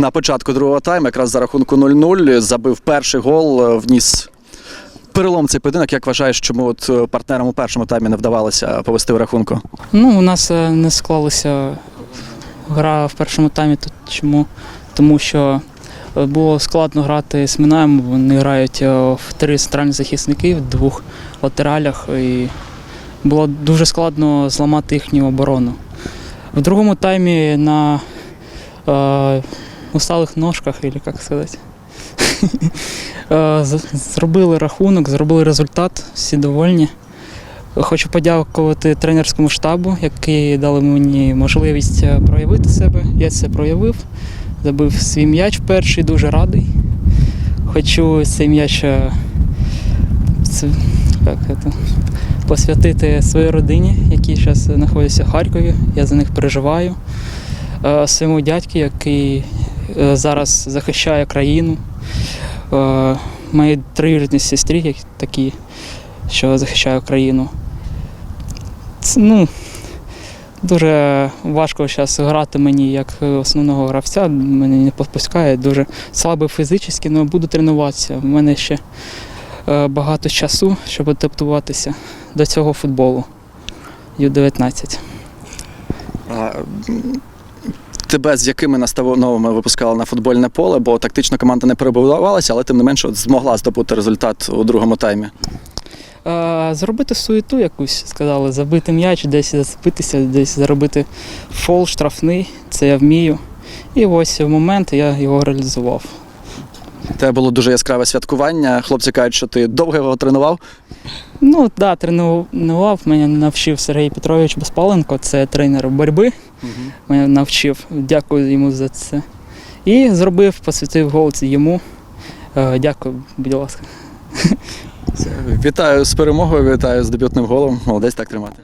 на початку другого тайму, якраз за рахунку 0-0, забив перший гол, е, вніс перелом цей поєдинок. Як вважаєш, чому от е, партнерам у першому таймі не вдавалося повести в рахунку? Ну, у нас е, не склалася гра в першому таймі. Тут чому? Тому що було складно грати з Минаєм. Вони грають в три центральні захисники, в двох латералях. І було дуже складно зламати їхню оборону. В другому таймі на усталих ножках, або як сказати. Зробили рахунок, зробили результат, всі довольні. Хочу подякувати тренерському штабу, які дали мені можливість е, проявити себе. Я це проявив. Забив свій м'яч перший, дуже радий. Хочу цей м'яч е, посвятити своїй родині, які зараз знаходяться в Харкові. Я за них переживаю. Е, Своєму дядьку, який зараз захищає країну. Е, Моїй троюрідній сестрі, які такі, що захищає країну. Це, ну, дуже важко зараз грати мені як основного гравця. Мене не попускає. Дуже слабий фізично, але буду тренуватися. У мене ще е, багато часу, щоб адаптуватися до цього футболу. Ю-19. Тебе з якими настановами випускали на футбольне поле, бо тактично команда не перебудувалася, але тим не менше змогла здобути результат у другому таймі. Е, Зробити суєту якусь, сказали, забити м'яч, десь зацепитися, десь заробити фол, штрафний, це я вмію. І ось в момент я його реалізував. Тебе було дуже яскраве святкування. Хлопці кажуть, що ти довго його тренував. Ну так, да, тренував, мене навчив Сергій Петрович Безпаленко, це тренер боротьби. Мене навчив. Дякую йому за це. І зробив, посвятив голос йому. Е, Дякую, будь ласка. Вітаю з перемогою, вітаю з дебютним голом. Молодець так тримати.